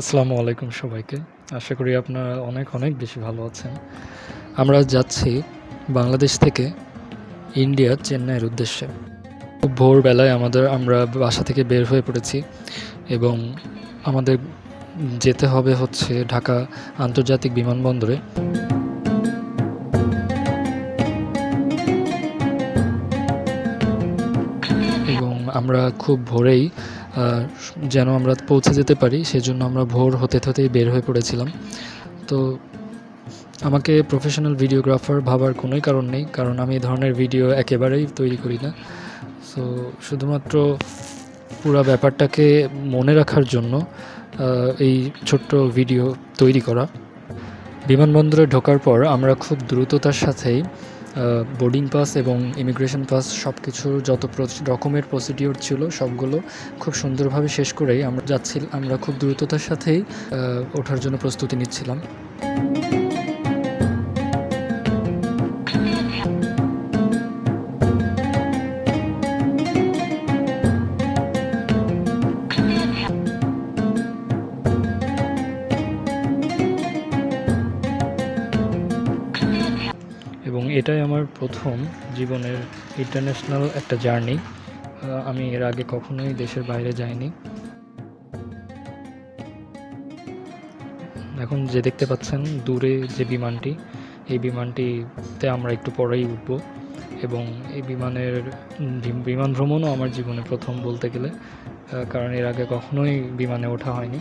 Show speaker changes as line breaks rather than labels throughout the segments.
আসসালামু আলাইকুম সবাইকে। আশা করি আপনারা অনেক অনেক বেশি ভালো আছেন। আমরা যাচ্ছি বাংলাদেশ থেকে ইন্ডিয়া চেন্নাইয়ের উদ্দেশ্যে। খুব ভোরবেলায় আমাদের, আমরা বাসা থেকে বের হয়ে পড়েছি এবং আমাদের যেতে হবে হচ্ছে ঢাকা আন্তর্জাতিক বিমানবন্দরে। এবং আমরা খুব ভোরেই যেন আমরা পৌঁছে যেতে পারি, সেজন্য আমরা ভোর হতে হতেই বের হয়ে পড়েছিলাম। তো আমাকে প্রফেশনাল ভিডিওগ্রাফার ভাবার কোনোই কারণ নেই, কারণ আমি এই ধরনের ভিডিও একেবারেই তৈরি করি না। সো শুধুমাত্র পুরো ব্যাপারটাকে মনে রাখার জন্য এই ছোট্ট ভিডিও তৈরি করা। বিমানবন্দরে ঢোকার পর আমরা খুব দ্রুততার সাথেই বোর্ডিং পাস এবং ইমিগ্রেশন পাস সব কিছুর যত রকমের প্রসিডিওর ছিল সবগুলো খুব সুন্দরভাবে শেষ করেই আমরা যাচ্ছি আমরা খুব দ্রুততার সাথেই ওঠার জন্য প্রস্তুতি নিচ্ছিলাম। এটাই আমার প্রথম জীবনের ইন্টারন্যাশনাল একটা জার্নি আমি এর আগে কখনোই দেশের বাইরে যাইনি। এখন যে দেখতে পাচ্ছেন, দূরে যে বিমানটি, এই বিমানটিতে আমরা একটু পরেই উঠব এবং এই বিমানের বিমান ভ্রমণও আমার জীবনে প্রথম বলতে গেলে কারণ এর আগে কখনোই বিমানে ওঠা হয়নি।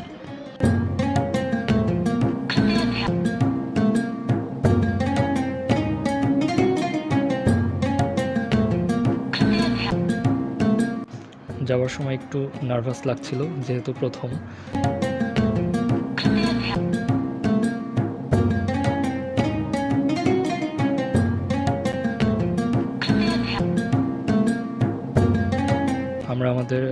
যাওয়ার সময় একটু নার্ভাস লাগছিল, যেহেতু প্রথম। আমরা আমাদের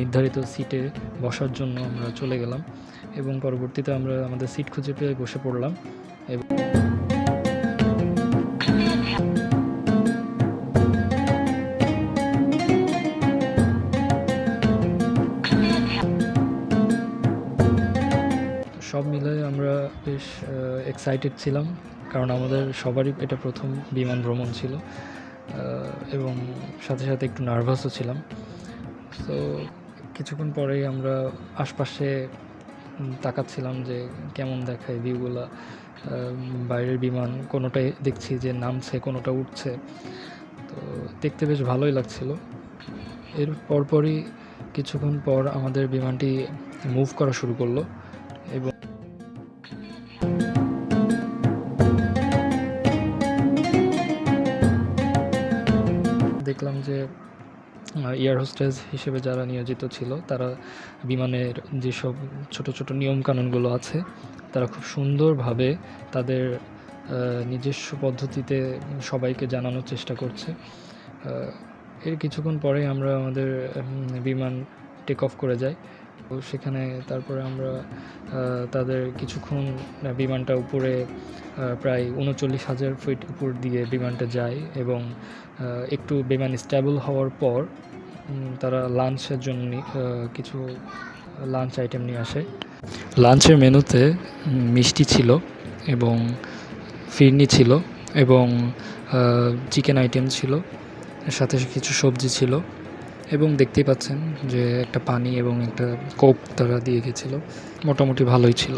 নির্ধারিত সিটে বসার জন্য আমরা চলে গেলাম এবং পরবর্তীতে আমরা আমাদের সিট খুঁজে পেয়ে বসে পড়লাম। এবং সব মিলে আমরা বেশ এক্সাইটেড ছিলাম, কারণ আমাদের সবারই এটা প্রথম বিমান ভ্রমণ ছিল এবং সাথে সাথে একটু নার্ভাসও ছিলাম। তো কিছুক্ষণ পরেই আমরা আশপাশে তাকাচ্ছিলাম যে কেমন দেখায় ভিউগুলা বাইরের বিমান, কোনোটাই দেখছি যে নামছে, কোনোটা উঠছে। তো দেখতে বেশ ভালোই লাগছিল। এর পরপরই কিছুক্ষণ পর আমাদের বিমানটি মুভ করা শুরু করল। এবং দেখলাম যে এয়ার হোস্টেস হিসেবে যারা নিয়োজিত ছিল, তারা বিমানের যেসব ছোট ছোট নিয়মকানুনগুলো আছে, তারা খুব সুন্দরভাবে তাদের নিজস্ব পদ্ধতিতে সবাইকে জানানোর চেষ্টা করছে। এর কিছুক্ষণ পরেই আমরা আমাদের বিমান টেক অফ করে যাই। সেখানে তারপরে আমরা তাদের কিছুক্ষণ বিমানটা উপরে প্রায় উনচল্লিশ হাজার ফিট উপর দিয়ে বিমানটা যায় এবং একটু বিমান স্টেবল হওয়ার পর তারা লাঞ্চের জন্য কিছু লাঞ্চ আইটেম নিয়ে আসে। লাঞ্চের মেনুতে মিষ্টি ছিল এবং ফিরনি ছিল এবং চিকেন আইটেম ছিল, সাথে কিছু সবজি ছিল। এবং দেখতেই পাচ্ছেন যে একটা পানি এবং একটা কোপ তারা দিয়ে গেছিল। মোটামুটি ভালোই ছিল।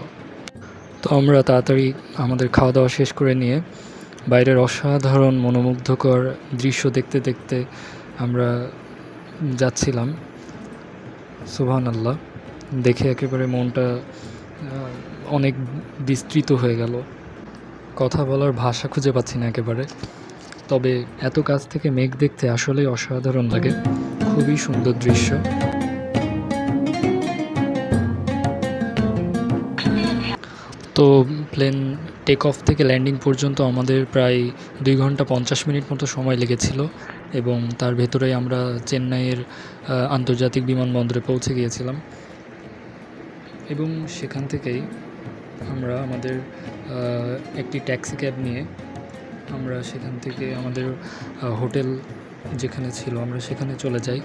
তো আমরা তাড়াতাড়ি আমাদের খাওয়া দাওয়া শেষ করে নিয়ে বাইরের অসাধারণ, মনোমুগ্ধকর দৃশ্য দেখতে দেখতে আমরা যাচ্ছিলাম। সুবহান আল্লাহ দেখে একেবারে মনটা অনেক বিস্তৃত হয়ে গেল। কথা বলার ভাষা খুঁজে পাচ্ছি না একেবারে। তবে এত কাছ থেকে মেঘ দেখতে আসলেই অসাধারণ লাগে। খুবই সুন্দর দৃশ্য। তো প্লেন টেক অফ থেকে ল্যান্ডিং পর্যন্ত আমাদের প্রায় দুই ঘণ্টা পঞ্চাশ মিনিট মতো সময় লেগেছিল এবং তার ভেতরে আমরা চেন্নাইয়ের আন্তর্জাতিক বিমানবন্দরে পৌঁছে গিয়েছিলাম। এবং সেখান থেকেই আমরা আমাদের একটি ট্যাক্সি ক্যাব নিয়ে আমরা সেখান থেকে আমাদের হোটেল যেখানে ছিল আমরা সেখানে চলে যাই।